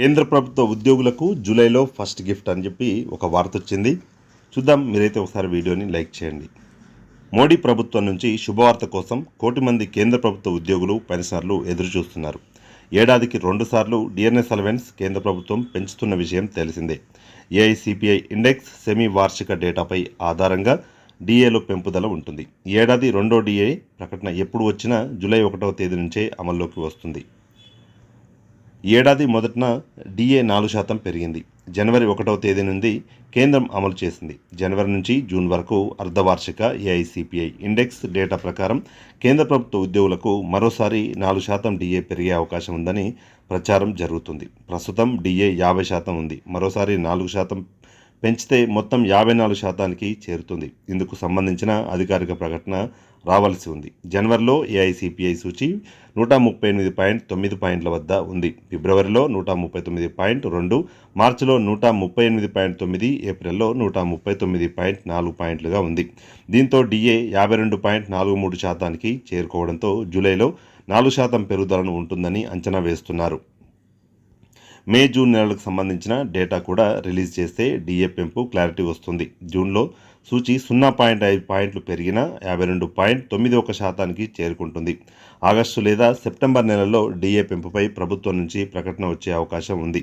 కేంద్ర ప్రభుత్వ ఉద్యోగులకు జూలైలో ఫస్ట్ గిఫ్ట్ అని చెప్పి ఒక వార్త వచ్చింది. చూద్దాం మీరైతే ఒకసారి వీడియోని లైక్ చేయండి. మోడీ ప్రభుత్వం నుంచి శుభవార్త కోసం కోటి మంది కేంద్ర ప్రభుత్వ ఉద్యోగులు పెన్షనర్లు ఎదురుచూస్తున్నారు. ఏడాదికి రెండుసార్లు డిఎన్ఎస్ అలవెన్స్ కేంద్ర ప్రభుత్వం పెంచుతున్న విషయం తెలిసిందే. ఏఐసిపిఐ ఇండెక్స్ సెమీ వార్షిక డేటాపై ఆధారంగా డిఏలో పెంపుదల ఉంటుంది. ఏడాది రెండో డిఏ ప్రకటన ఎప్పుడు వచ్చినా జూలై ఒకటవ తేదీ నుంచే అమల్లోకి వస్తుంది. ఏడాది మొదటిన డిఏ నాలుగు శాతం పెరిగింది. జనవరి ఒకటవ తేదీ నుండి కేంద్రం అమలు చేసింది. జనవరి నుంచి జూన్ వరకు అర్ధవార్షిక ఏఐసిపిఐ ఇండెక్స్ డేటా ప్రకారం కేంద్ర ప్రభుత్వ ఉద్యోగులకు మరోసారి నాలుగు శాతం డిఏ పెరిగే అవకాశం ఉందని ప్రచారం జరుగుతుంది. ప్రస్తుతం డిఏ యాభై శాతం ఉంది. మరోసారి నాలుగు శాతం పెంచితే మొత్తం యాభై నాలుగు శాతానికి చేరుతుంది. ఇందుకు సంబంధించిన అధికారిక ప్రకటన రావాల్సి ఉంది. జనవరిలో ఏఐసిపిఐ సూచి నూట ముప్పై ఎనిమిది పాయింట్ తొమ్మిది పాయింట్ల వద్ద ఉంది. ఫిబ్రవరిలో నూట ముప్పై తొమ్మిది పాయింట్ రెండు మార్చిలో నూట ముప్పై ఎనిమిది పాయింట్ తొమ్మిది ఏప్రిల్లో నూట ముప్పై తొమ్మిది పాయింట్ నాలుగు పాయింట్లుగా ఉంది. దీంతో డిఏ యాభై రెండు పాయింట్ నాలుగు మూడు శాతానికి చేరుకోవడంతో జూలైలో నాలుగు శాతం పెరుగుదలను ఉంటుందని అంచనా వేస్తున్నారు. మే జూన్ నెలలకు సంబంధించిన డేటా కూడా రిలీజ్ చేస్తే డిఏ పెంపు క్లారిటీ వస్తుంది. జూన్లో సూచి సున్నా పాయింట్ ఐదు పాయింట్లు పెరిగిన యాభై రెండు పాయింట్ తొమ్మిది ఒక శాతానికి చేరుకుంటుంది. ఆగస్టు లేదా సెప్టెంబర్ నెలలో డిఏ పెంపుపై ప్రభుత్వం నుంచి ప్రకటన వచ్చే అవకాశం ఉంది.